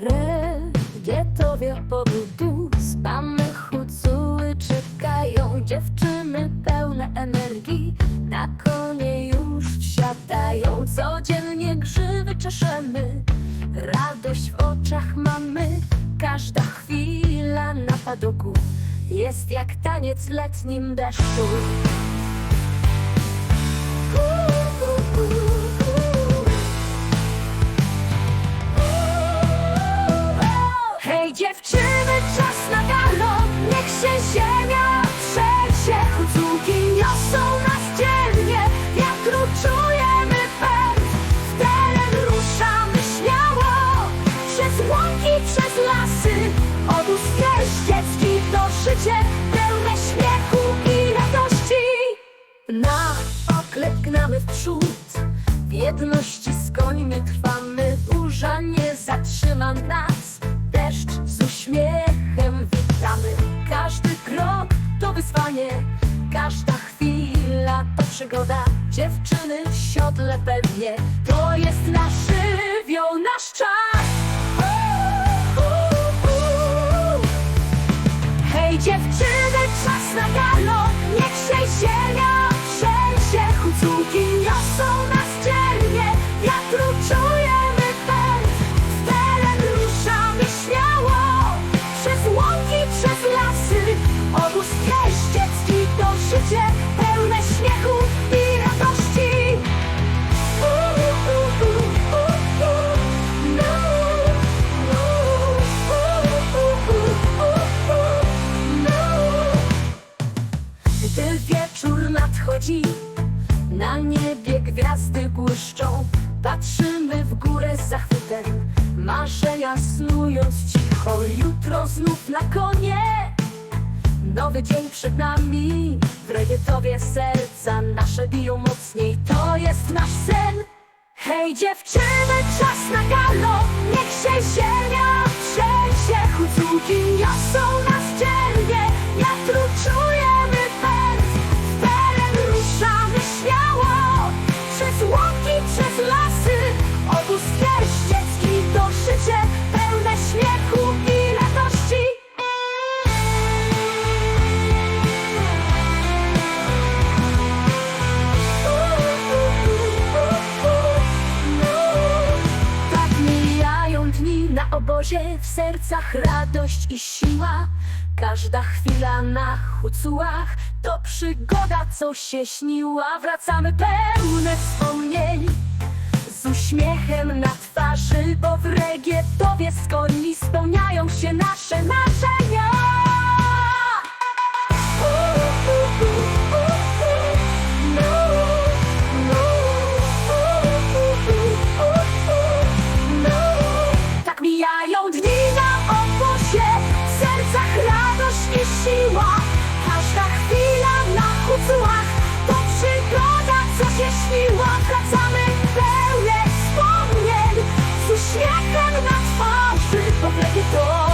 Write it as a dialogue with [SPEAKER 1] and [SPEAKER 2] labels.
[SPEAKER 1] Regietowie pobudu Spamy hucuły czekają. Dziewczyny pełne energii Na konie już wsiadają. Codziennie grzywy czeszemy Radość w oczach mamy. Każda chwila na padoku Jest jak taniec letnim deszczu dziewczyny, czas na galop Niech się ziemia trzęsie. Hucułki niosą nas dzielnie. Wiatru czujemy pęd W teren ruszamy śmiało. Przez łąki, przez lasy. Obóz jeździecki to życie Pełne śmiechu i radości. Na oklep gnamy w przód. W jedności z końmi trwamy. Burza nie zatrzyma nas uśmiechem witamy Każdy krok to wyzwanie Każda chwila to przygoda. Dziewczyny w siodle pewnie To jest nasz żywioł, nasz czas. Hej dziewczyny, czas na galop Niech się ziemia trzęsie Hucułki niosą na niebie gwiazdy błyszczą. Patrzymy w górę z zachwytem, marzenia snując cicho. Jutro znów na konie, nowy dzień przed nami. W serca nasze biją mocniej, to jest nasz sen. Hej dziewczyny, czas na galop, niech obozie, w sercach radość i siła. Każda chwila na hucułach to przygoda, co się śniła. Wracamy pełne wspomnień, z uśmiechem na twarzy, bo w regietowie z koni spełniają się nasze marzenia. miło wracamy pełne wspomnień. Z uśmiechem na twarzy, bo to